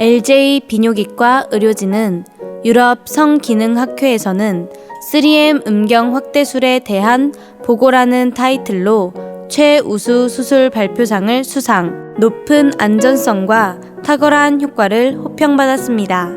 LJ 비뇨기과 의료진은 유럽 성기능학회에서는 3M 음경 확대술에 대한 보고라는 타이틀로 최우수 수술 발표상을 수상, 높은 안전성과 탁월한 효과를 호평받았습니다.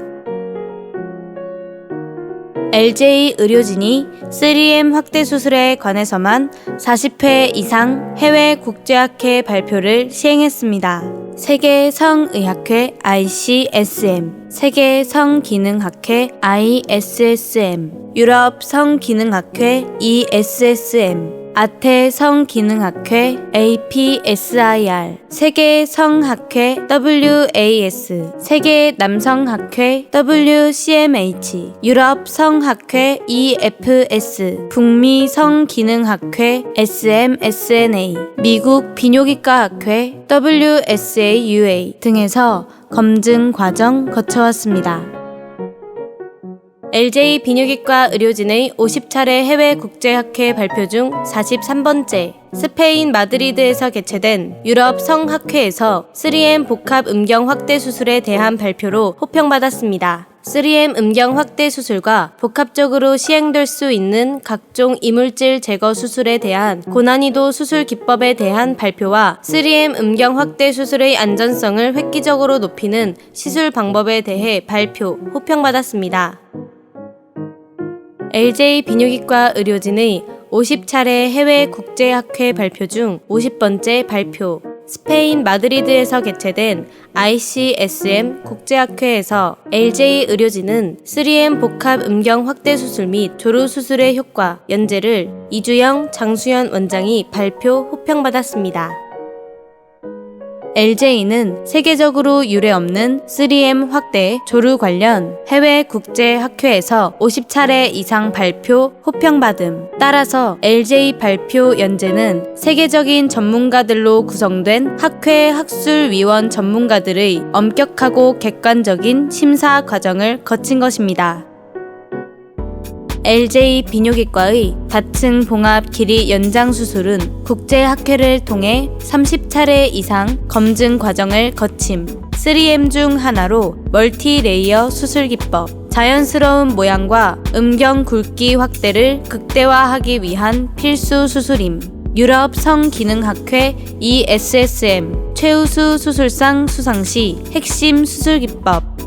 LJ 의료진이 3M 확대 수술에 관해서만 40회 이상 해외 국제학회 발표를 시행했습니다. 세계 성의학회 ICSM, 세계 성기능학회 ISSM, 유럽 성기능학회 ESSM, 아태 성기능학회 APSIR, 세계 성학회 WAS, 세계 남성학회 WCMH, 유럽 성학회 EFS, 북미 성기능학회 SMSNA, 미국 비뇨기과학회 WSAUA 등에서 검증 과정 거쳐왔습니다. LJ 비뇨기과 의료진의 50차례 해외 국제학회 발표 중 43번째 스페인 마드리드에서 개최된 유럽 성학회에서 3M 복합 음경 확대 수술에 대한 발표로 호평받았습니다. 3M 음경 확대 수술과 복합적으로 시행될 수 있는 각종 이물질 제거 수술에 대한 고난이도 수술 기법에 대한 발표와 3M 음경 확대 수술의 안전성을 획기적으로 높이는 시술 방법에 대해 발표, 호평받았습니다. LJ 비뇨기과 의료진의 50차례 해외 국제학회 발표 중 50번째 발표. 스페인 마드리드에서 개최된 ICSM 국제학회에서 LJ 의료진은 3M 복합 음경 확대 수술 및 조루 수술의 효과, 연재를 이주영, 장수연 원장이 발표 호평받았습니다. LJ는 세계적으로 유례없는 3M 확대 조류 관련 해외 국제 학회에서 50차례 이상 발표 호평받음. 따라서 LJ 발표 연재는 세계적인 전문가들로 구성된 학회 학술 위원 전문가들의 엄격하고 객관적인 심사 과정을 거친 것입니다. LJ 비뇨기과의 다층 봉합 길이 연장 수술은 국제 학회를 통해 30차례 이상 검증 과정을 거침. 3M 중 하나로 멀티 레이어 수술 기법, 자연스러운 모양과 음경 굵기 확대를 극대화하기 위한 필수 수술임. 유럽 성기능학회 ESSM 최우수 수술상 수상 시 핵심 수술 기법